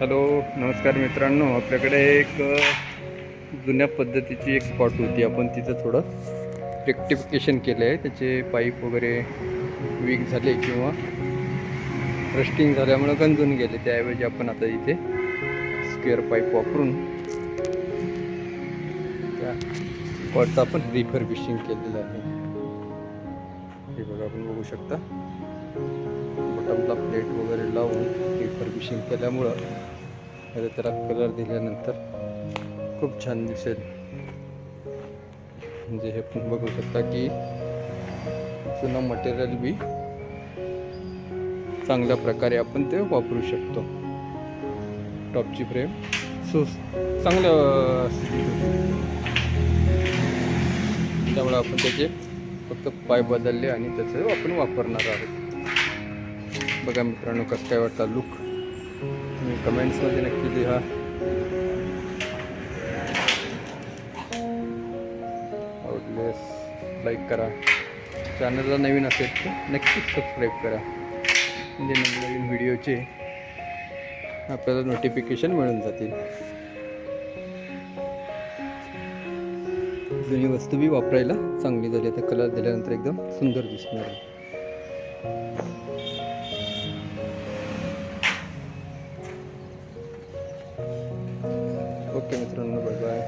Hello नमस्कार मित्रांनो. आपल्याकडे एक जुन्या पद्धतीची एक स्पॉट होती. आपण तिथं थोडं रेक्टिफिकेशन केलं आहे. त्याचे पाईप वगैरे वीक झाले किंवा रस्टिंग झाल्यामुळं गंजून गेले. त्याऐवजी आपण आता इथे स्क्वेअर पाईप वापरून त्या स्पॉटचं आपण रिफर्बिशिंग केलेलं आहे. हे बघा आपण बघू शकता. बटनला प्लेट वगैरे लावून रिफर्बिशिंग केल्यामुळं आता त्याला कलर दिल्यानंतर खूप छान दिसेल. म्हणजे हे बघू शकता की जुनं मटेरियल बी चांगल्या प्रकारे आपण ते वापरू शकतो. टॉपची फ्रेम सु चांगल्या त्यामुळे आपण त्याचे फक्त पाय बदलले आणि त्याचं आपण वापरणार आहोत. बघा मित्रांनो कसं काय वाटतं लुक तुम्ही कमेंट्समध्ये नक्की लिहा. आवडल्यास लाईक करा. चॅनलला नवीन असेल तर नक्कीच सबस्क्राईब करा. म्हणजे नवीन नवीन व्हिडिओचे आपल्याला नोटिफिकेशन मिळून जातील. जुनी वस्तू बी वापरायला चांगली झाली. आता कलर दिल्यानंतर एकदम सुंदर दिसणार आहे. ओके मित्रांनो बाय बाय